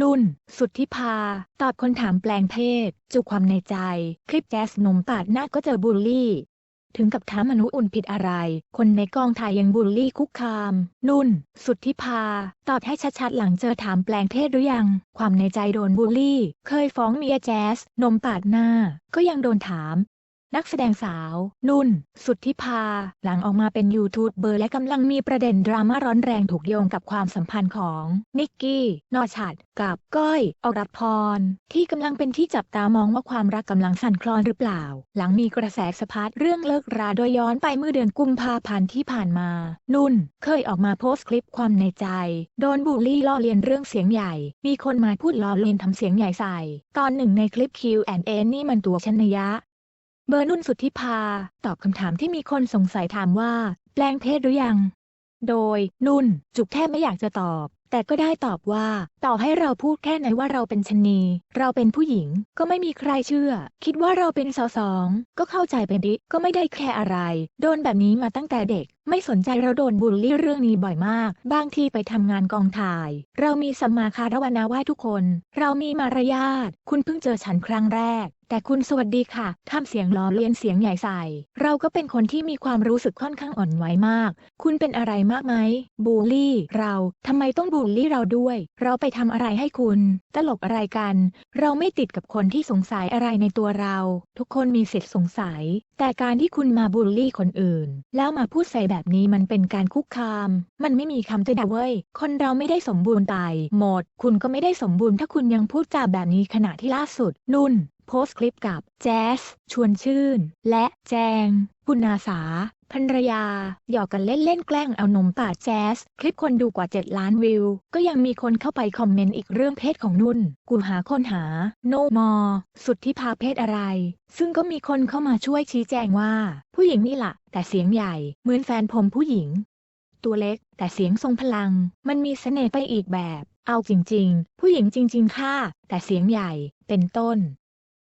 นุ่น สุดทธิภาตอบคนถามแปลงเพศ จุความในใจ คลิปแจ๊สนมปาดหน้าก็เจอบูลลี่ ถึงกับถามนุอุ่นผิดอะไร คนในกองถ่ายยังบูลลี่คุกคาม นุ่น สุดทธิภาตอบให้ชัดๆ หลังเจอถามแปลงเพศหรือยัง ความในใจโดนบูลลี่ เคยฟ้องเมียแจ๊สนมปาดหน้า ก็ยังโดนถาม นักแสดงสาว นุ่น สุทธิภาหลังออกมาเป็นยูทูบเบอร์และกำลังมีประเด็นดราม่าร้อนแรงถูกโยงกับความสัมพันธ์ของนิกกี้ นอชัด กับก้อย อรัตพร ที่กำลังเป็นที่จับตามองว่าความรักกำลังสั่นคลอนหรือเปล่า หลังมีกระแสสะพัดเรื่องเลิกราโดยย้อนไปเมื่อเดือนกุมภาพันธ์ที่ผ่านมา นุ่น เคยออกมาโพสต์คลิปความในใจ โดนบูลลี่ล้อเลียนเรื่องเสียงใหญ่ มีคนมาพูดล้อเลียนทำเสียงใหญ่ใส่ ตอนหนึ่งในคลิป Q&A นี่มันตัวชนยะ เบอร์นุ่นสุทธิพา ตอบคำถามที่มีคนสงสัยถามว่า แปลงเพศหรือยัง โดย นุ่น จุกแทบไม่อยากจะตอบแต่ก็ได้ตอบว่าต่อให้เราพูดแค่ไหนว่าเราเป็นชนีเราเป็นผู้หญิงก็ไม่มีใครเชื่อ คิดว่าเราเป็นสาวสองก็เข้าใจไปดิก็ไม่ได้แค่อะไร โดนแบบนี้มาตั้งแต่เด็ก ไม่สนใจเราโดนบูลลี่เรื่องนี้บ่อยมาก บางทีไปทำงานกองถ่าย เรามีสัมมาคารวนาไหว้ทุกคน เรามีมารยาทคุณเพิ่งเจอฉันครั้งแรกแต่คุณสวัสดีค่ะ ทำเสียงล้อเลียนเสียงใหญ่ใส่ เราก็เป็นคนที่มีความรู้สึกค่อนข้างอ่อนไหวมาก คุณเป็นอะไรมากไหมบูลลี่ เราทำไมต้องบูลลี่เราด้วย เราไปทำอะไรให้คุณ ตลกอะไรกัน เราไม่ติดกับคนที่สงสัยอะไรในตัวเรา ทุกคนมีสิทธิ์สงสัย แต่การที่คุณมาบูลลี่คนอื่น แล้วมาพูดใส่แบบนี้มันเป็นการคุกคาม มันไม่มีคำเตือนเว้ย คนเราไม่ได้สมบูรณ์ตายหมด คุณก็ไม่ได้สมบูรณ์ถ้าคุณยังพูดจาแบบนี้ขณะที่ล่าสุด นุ่นโพสต์คลิปกับแจ๊สชวนชื่น และแจงปุณาสา ภรรยา หยอกกันเล่นๆแกล้งเอานมปาดแจ๊ส คลิปคนดูกว่า 7 ล้านวิว ก็ยังมีคนเข้าไปคอมเมนต์อีกเรื่องเพศของนุ่น กูหาคนหา โนมอ สุดที่พาเพศอะไร ซึ่งก็มีคนเข้ามาช่วยชี้แจงว่า ผู้หญิงนี่ละแต่เสียงใหญ่ เหมือนแฟนผมผู้หญิง ตัวเล็ก แต่เสียงทรงพลัง มันมีเสน่ห์ไปอีกแบบ เอาจริง ๆ ผู้หญิงจริง ๆ ค่ะ แต่เสียงใหญ่ เป็นต้น